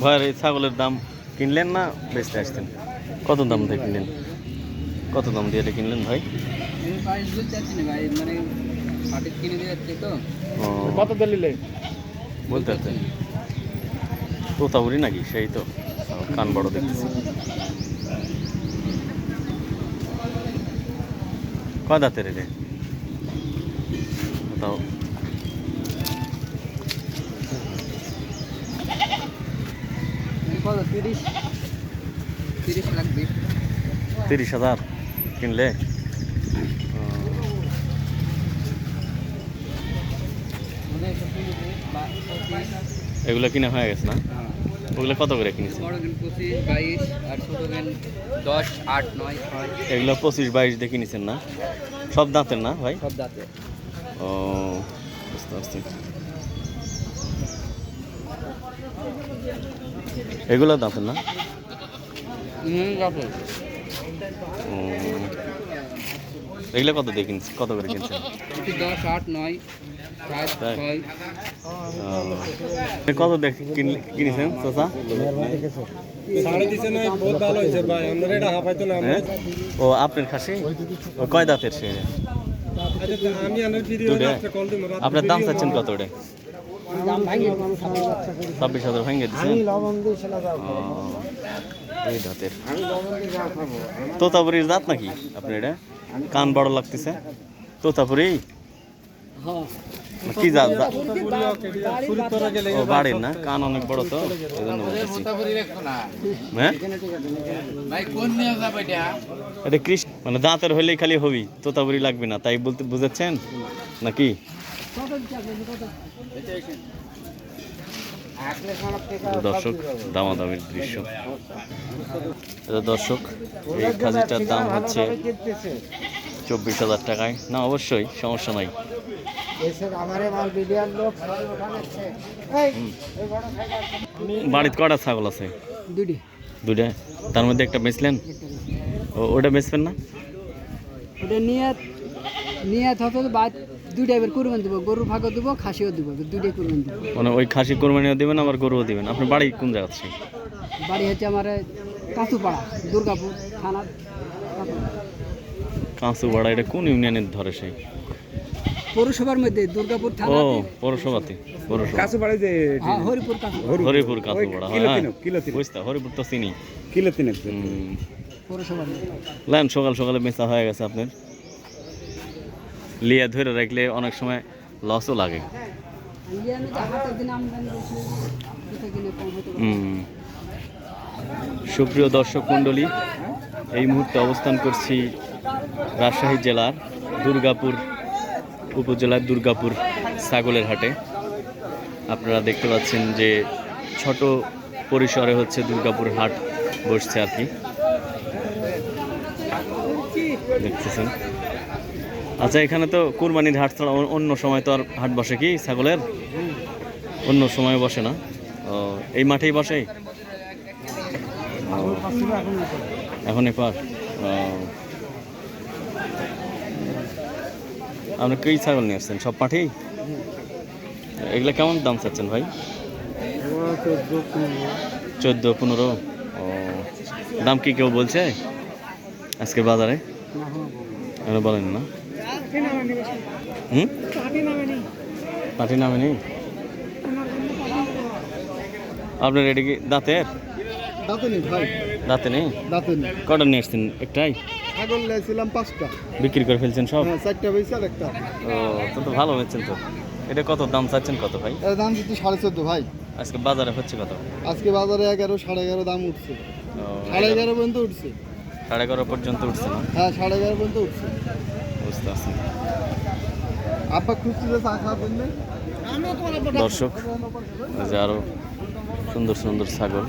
ভয়ের এই ছাগলের দাম কিনলেন না বেচতে আসতেন কত দাম দিয়ে কিনলেন? কত দাম দিয়ে এটা কিনলেন ভাই? কত দিলে বলতে পারতেন তোতাবুরি নাকি? সেই তো। কান বড় দেখতেছি। কয় দাঁতের রে তাও কত? তিরিশ? তিরিশ লাগবে তিরিশ হাজার কিনলে? এগুলো কিনা হয়ে গেছে না? ওগুলো কত করে কিনেছে পঁচিশ বাইশ আর ছোটো গেন দশ আট নয় ছয়। এগুলো পঁচিশ বাইশ দিয়ে কিনেছেন না? সব দাঁতের না ভাই? সব দাঁতে ও বুঝতে পারছি। এগুলো দাঁতের না? হুম এগুলো কত দিয়ে কিনছে কত করে কিনছেন? দশ আট নয় সাত তাই? ছয়। ও, কত কিনেছেন চাচা? হ্যাঁ? ও আপনার খাসি? কয় দাঁতের সে? আচ্ছা, আপনার দাম চাচ্ছেন কত ওটা ছাব্বিশ হাজার ভেঙে এই দাঁতের। তোতাপুরির দাঁত নাকি আপনার এটা? কান বড় লাগতেছে। তোতাপুরি? হ্যাঁ কি জাত? ও বাড়ির না? কান অনেক বড় তো। এই জন্য হ্যাঁ? ভাই কোন নিয়ে যাবে এটা? এটা কৃষ্ণ মানে দাঁতের হলেই খালি হবি। তোতাপুরি লাগবে না তাই বলতে বুঝাচ্ছেন নাকি? দর্শক দামাদামির দৃশ্য। দর্শক এই খাজিটার দাম হচ্ছে চব্বিশ হাজার টাকায়। না অবশ্যই সমস্যা নাই। বাড়িতে কটা ছাগল আছে? দুটা তার মধ্যে একটা বেচলেন? ও ওটা বেচবেন না? ওটা নিয়ে নিয়ে হতো এবার কুরবান দিব গরুর ভাগও দিব খাসিও দিব দুইটাই কুরবান দিব। মানে ওই খাসি কোরবানিও দিবেন আবার গরুও দিবেন। আপনার বাড়ি কোন জায়গা আছে বাড়ি হচ্ছে আমার কাঁচুপাড়া দুর্গাপুর থানার কাঁচুপাড়া। এটা কোন ইউনিয়নের ধরে সেই পৌরসভার মধ্যে দুর্গাপুর ও পৌরসভাতে পৌরসভা। কাছে যে হ্যাঁ হরিপুর কাঁচুপাড়া। হরিপুর। কাঁচুবাড়া হ্যাঁ। বুঝতে হরিপুর তো চিনি। কিলো তিনেক। পৌরসভার সকাল সকালে বেচা হয়ে গেছে আপনার? লিয়া ধরে রাখলে অনেক সময় লসও লাগে। সুপ্রিয় দর্শক মণ্ডলী এই মুহূর্তে অবস্থান করছি রাজশাহী জেলার দুর্গাপুর উপজেলার দুর্গাপুর ছাগলের হাটে। আপনারা দেখতে পাচ্ছেন যে ছোট পরিসরে হচ্ছে দুর্গাপুর হাট বসছে আর কি। দেখতেছেন। আচ্ছা এখানে তো কুরবানির হাট ছাড়া অন্য- সময় তো আর হাট বসে কি ছাগলের? অন্য সময় বসে না? ও এই মাঠেই বসে? এখন এপার। আপনি কী ছাগল নিয়ে আসছেন? সব মাঠেই এগুলো কেমন দাম চাচ্ছেন ভাই? চোদ্দ পনেরো। ও দাম কি কেউ বলছে? আজকে বাজারে? বলেন না? হুম? পাটি নামে নেই আপনার এটা কি দাঁতের? দাঁতে নেই ভাই। দাঁতে নেই দাঁতে নেই কটা নিয়ে আসছেন একটাই? ছাগল লেছিলাম পাঁচটা। বিক্রি করে ফেলছেন সব? হ্যাঁ চারটা বেশি আর একটা। ও তো তো ভালো হয়েছেন তো। এটা কত দাম চাচ্ছেন কত ভাই? এর দাম দিচ্ছি সাড়ে চোদ্দ ভাই। আজকে বাজারে হচ্ছে কত? আজকে বাজারে এগারো সাড়ে এগারো দাম উঠছে। সাড়ে এগারো পর্যন্ত উঠছে। সাড়ে এগারো পর্যন্ত উঠছে না? হ্যাঁ সাড়ে এগারো পর্যন্ত উঠছে। বুঝতে পারছি। দর্শক যে আরও সুন্দর সুন্দর ছাগল।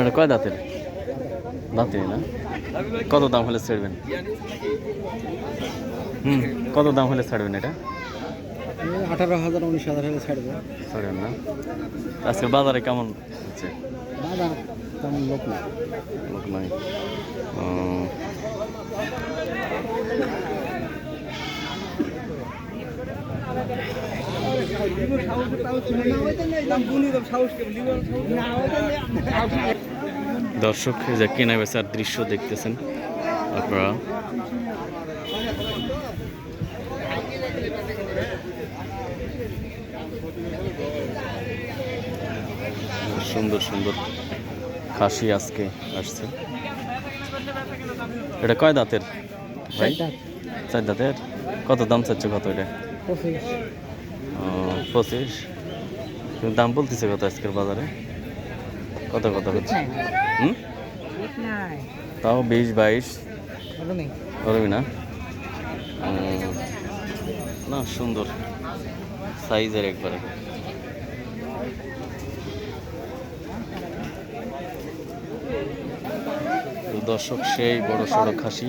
এটা কয় দাঁতের? দাঁতের না? কত দাম হলে ছাড়বেন? হুম কত দাম হলে ছাড়বেন এটা? আঠারো হাজার উনিশ হাজার হলে ছাড়বেন ছাড়বেন না। আজকে বাজারে কেমন হচ্ছে? দাদা তেমন লোক না লোক নাই। দর্শক যে কেনা বেচার দৃশ্য দেখতেছেন আপনারা। সুন্দর সুন্দর খাসি আজকে আসছে। এটা কয় দাঁতের? ভাই? চার দাঁতের? কত দাম চাচ্ছে কত এটা? পঁচিশ। কিন্তু দাম বলতেছে কত আজকের বাজারে? কত কত হচ্ছে? হুম? তাও বিশ বাইশ। করবি না? না সুন্দর। সাইজের একবারে। দর্শক সেই বড় সড়ো খাসি।